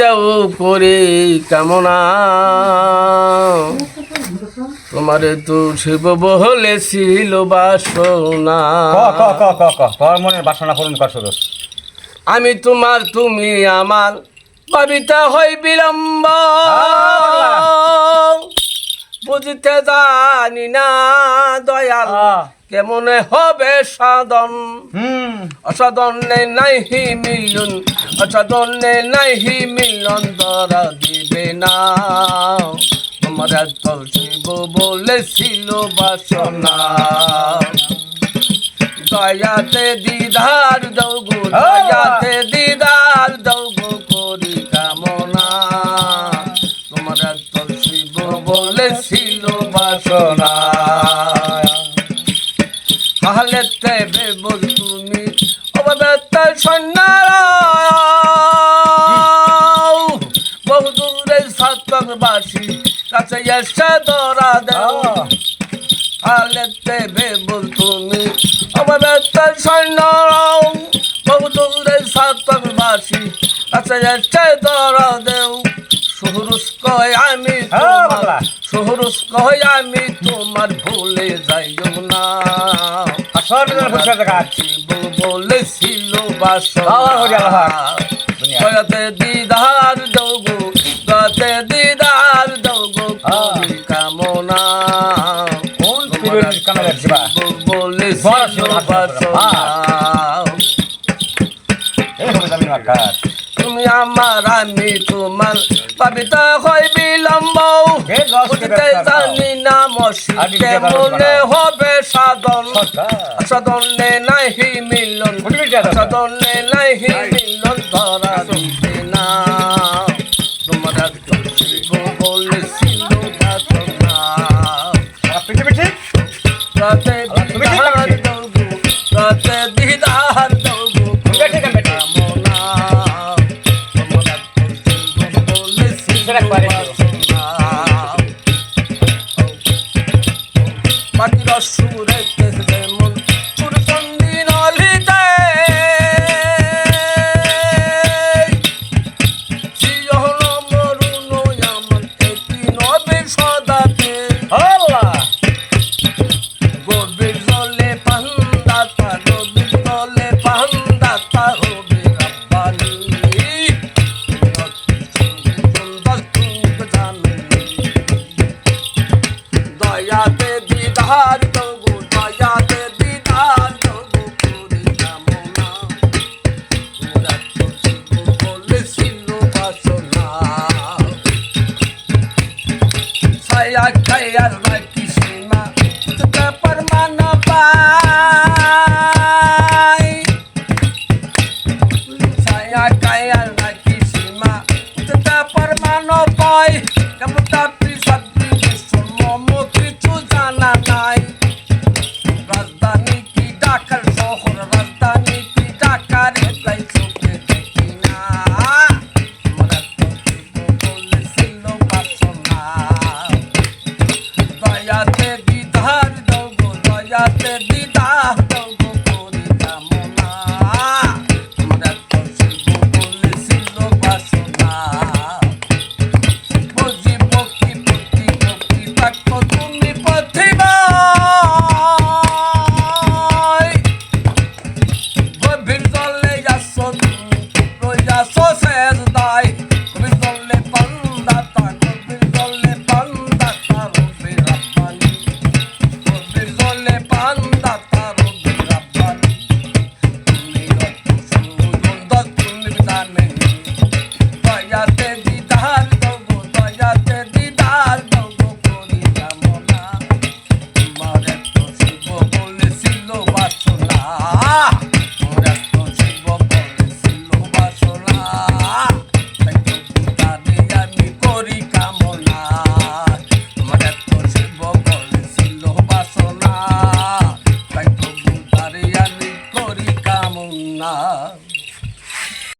দেও করে কামনা। তোমারে তো শিব বাসনা। ক তোর মনের বাসনা পূরণ আমি তোমার তুমি আমার। কবিতা হই বিলম্ব। বুঝতে জানি না দয়াল। কেমন হবে সাধন? অসাধনে নাইহি মিলন অসাধনে নাইহি মিলন ধরা দিবে না। তোমার এত শিব বলেছিল বাসনা। দয়াতে দিদার দৌগু দয়াতে দিদার দৌগো তাহলে তেবে বল তুমি অবদত্ত সন্ন্যার বহু দূরে সাতকবাসী কাছে এসে ধরা দেও। তাহলে তেবে বল তুমি অবদত্ত সন্ন্যার বহু দূরে সাতকবাসী কাছে এসে ধরা দেও। সুহরুস কয় আমি হ্যাঁ। সুহরুস কয় আমি তোমার ভুলে যাইও না। আসল ফুসকা দেখা বলেছিল। কয়াতে দিদার দৌগো কয়াতে দিদার দৌগো কামনা। কোন বলেছিল। বাসনা। আমার আমি তোমার কবিতা হয় বিলম্ব। বুঝতে জানি না মসিতে মনে হবে সাধন। সরকার। সদনে নাহি মিলন। সদনে নাহি মিলন ধরা দিবে না। তোমরা বলেছিল রাতে পাখির সুরে যেমন বাসনা ছায়া খায়ার রাখ